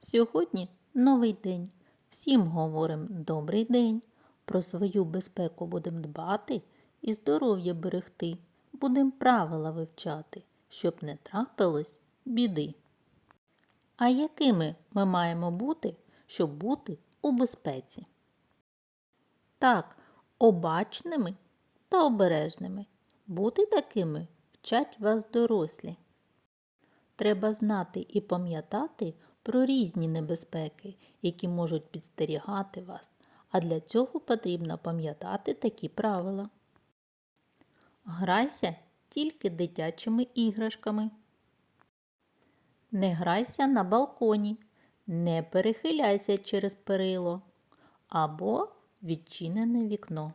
Сьогодні новий день. Всім говоримо добрий день. Про свою безпеку будемо дбати і здоров'я берегти. Будемо правила вивчати, щоб не трапилось біди. А якими ми маємо бути, щоб бути у безпеці? Так, обачними та обережними. Бути такими вчать вас дорослі. Треба знати і пам'ятати про різні небезпеки, які можуть підстерігати вас, а для цього потрібно пам'ятати такі правила. Грайся тільки дитячими іграшками. Не грайся на балконі, не перехиляйся через перило або відчинене вікно.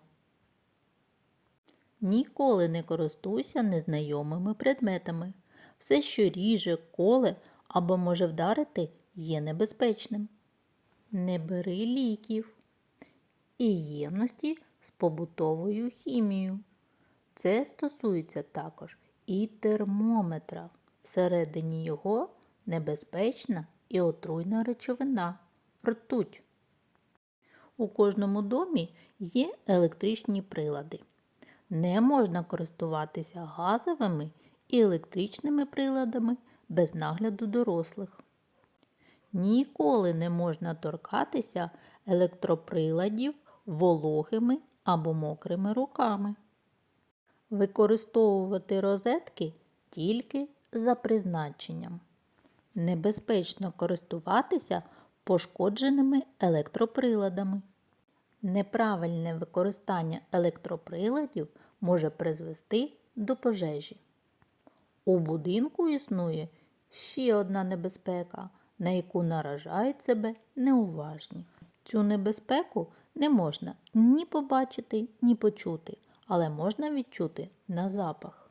Ніколи не користуйся незнайомими предметами. Все, що ріже, коле або може вдарити, є небезпечним. Не бери ліків і ємності з побутовою хімією. Це стосується також і термометра. Всередині його небезпечна і отруйна речовина ртуть. У кожному домі є електричні прилади. Не можна користуватися газовими і електричними приладами без нагляду дорослих. Ніколи не можна торкатися електроприладів вологими або мокрими руками. Використовувати розетки тільки за призначенням. Небезпечно користуватися пошкодженими електроприладами. Неправильне використання електроприладів може призвести до пожежі. У будинку існує ще одна небезпека, на яку наражають себе неуважні. Цю небезпеку не можна ні побачити, ні почути, але можна відчути на запах.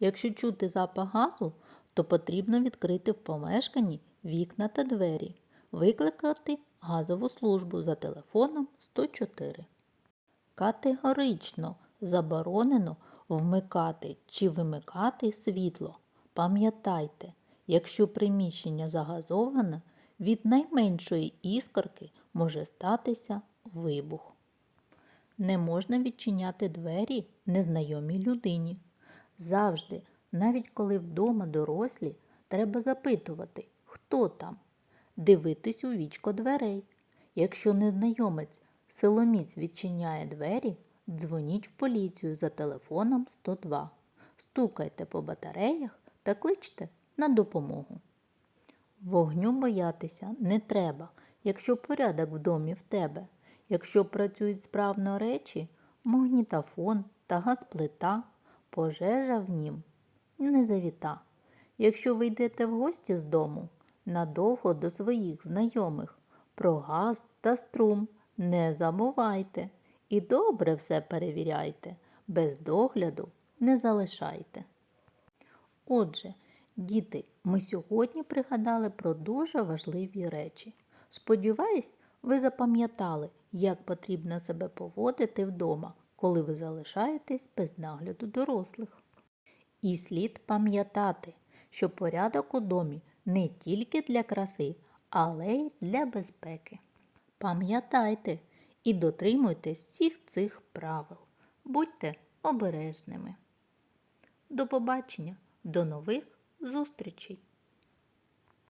Якщо чути запах газу, то потрібно відкрити в помешканні вікна та двері, викликати газову службу за телефоном 104. Категорично заборонено вмикати чи вимикати світло. Пам'ятайте, якщо приміщення загазоване, від найменшої іскорки може статися вибух. Не можна відчиняти двері незнайомій людині. Завжди, навіть коли вдома дорослі, треба запитувати, хто там, дивитись у вічко дверей. Якщо незнайомець силоміць відчиняє двері, дзвоніть в поліцію за телефоном 102. Стукайте по батареях та кличте на допомогу. Вогню боятися не треба, якщо порядок в домі в тебе. Якщо працюють справно речі, магнітофон та газплита, пожежа в нім не завіта. Якщо ви йдете в гості з дому, надовго до своїх знайомих, про газ та струм не забувайте і добре все перевіряйте, без догляду не залишайте. Отже, діти, ми сьогодні пригадали про дуже важливі речі. Сподіваюсь, ви запам'ятали, як потрібно себе поводити вдома, коли ви залишаєтесь без нагляду дорослих. І слід пам'ятати, що порядок у домі не тільки для краси, але й для безпеки. Пам'ятайте і дотримуйтесь всіх цих правил. Будьте обережними. До побачення, до нових зустрічей!